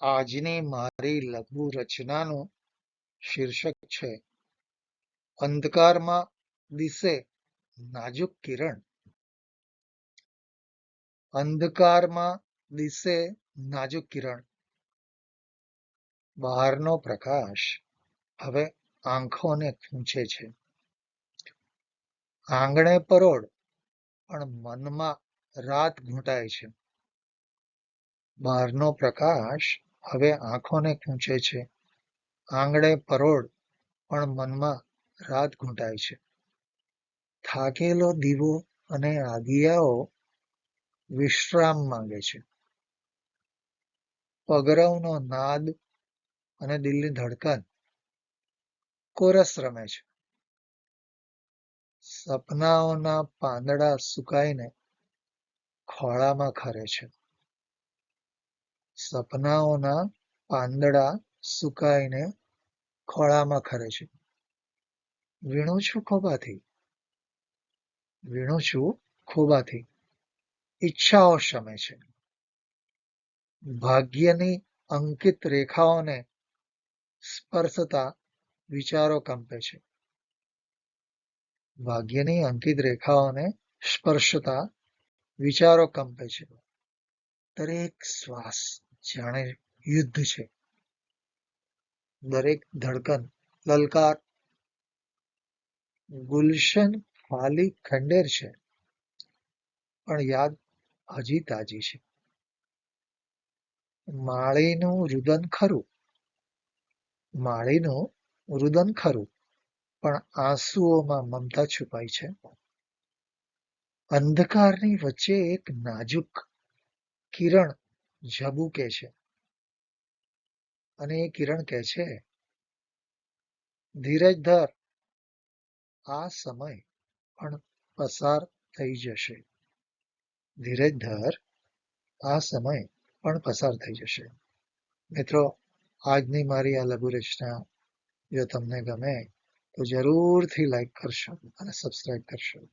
આજની મારી લઘુ રચનાનું શીર્ષક છે, અંધકારમાં દિશે નાજુક કિરણ. અંધકારમાં દિશે નાજુક કિરણ. બહારનો પ્રકાશ હવે આંખોને ખૂંચે છે. આંગણે પરોળ, પણ મનમાં રાત ઘૂંટાય છે. બહારનો પ્રકાશ હવે આંખોને ખૂંચે છે. આંગળે પરોળ, પણ મનમાં રાત ઘૂંટાય છે. થાકેલો દીવો અને આગિયાઓ વિશ્રામ માંગે છે. પગરવનો નાદ અને દિલની ધડકન કોરસ રમે છે. સપનાઓના પાંદડા સુકાઈને ખોળામાં ખરે છે. સપનાઓના પાંદડા સુકાઈને ખોળામાં ખરે છે. વીણું છું ખોબાથી. વીણું છું ખોબાથી. ઈચ્છાઓ શમે છે. ભાગ્યની અંકિત રેખાઓને સ્પર્શતા વિચારો કંપે છે. ભાગ્યની અંકિત રેખાઓને સ્પર્શતા વિચારો કંપે છે. દરેક શ્વાસ જાણે યુદ્ધ છે. દરેક ધડકન, લલકાર, ગુલશન ખાલી ખંડેર છે. પણ યાદ હજી તાજી છે. માળીનું રુદન ખરું? માળીનું રુદન ખરું, પણ આંસુઓમાં મમતા છુપાઈ છે. અંધકારની વચ્ચે એક નાજુક કિરણ ઝબૂકે છે. અને એ કિરણ કહે છે, ધીરજ ધર, આ સમય પણ પસાર થઈ જશે. ધીરજ ધર, આ સમય પણ પસાર થઈ જશે. મિત્રો, આજની મારી આ લઘુ રચના જો તમને ગમે, તો જરૂરથી લાઈક કરશો અને સબસ્ક્રાઈબ કરશો.